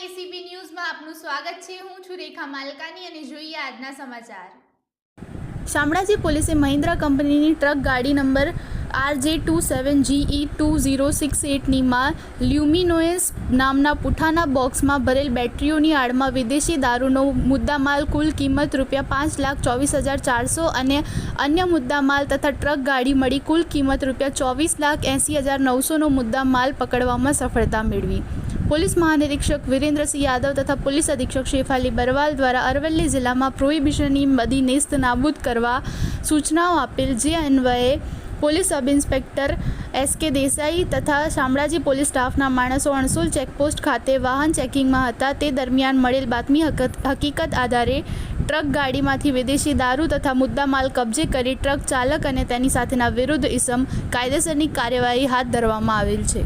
નમસ્કાર એસીબી ન્યૂઝમાં આપનું સ્વાગત છે. હું છું રેખા માલકાની અને જોઈએ આજના સમાચાર. શામળાજી પોલીસે મહિન્દ્રા કંપનીની ટ્રક ગાડી number R J two seven G E two zero six એટનીમાં Luminous નામના પુઠાના બોક્સમાં ભરેલ બેટરીઓની આડમાં વિદેશી દારૂનો મુદ્દામાલ કુલ કિંમત રૂપિયા પાંચ લાખ ચોવીસ હજાર ચારસો અને અન્ય મુદ્દામાલ તથા ટ્રક ગાડી મળી કુલ કિંમત રૂપિયા ચોવીસ લાખ એંસી હજાર નવસોનો મુદ્દામાલ પકડવામાં સફળતા મેળવી. પોલીસ મહાનિરીક્ષક વિરેન્દ્રસિંહ યાદવ તથા પોલીસ અધિક્ષક શેફાલી બરવાલ દ્વારા અરવલ્લી જિલ્લામાં પ્રોહિબિશનની બધી નેસ્ત નાબૂદ કરવા સૂચનાઓ આપેલ જે અન્વયે પોલીસ સબ ઇન્સ્પેક્ટર એસ કે દેસાઈ તથા શામળાજી પોલીસ સ્ટાફના માણસો અણસુલ ચેકપોસ્ટ ખાતે વાહન ચેકિંગમાં હતા. તે દરમિયાન મળેલ બાતમી હકીકત આધારે ટ્રક ગાડીમાંથી વિદેશી દારૂ તથા મુદ્દામાલ કબજે કરી ટ્રક ચાલક અને તેની સાથેના વિરુદ્ધ ઇસમ કાયદેસરની કાર્યવાહી હાથ ધરવામાં આવેલ છે.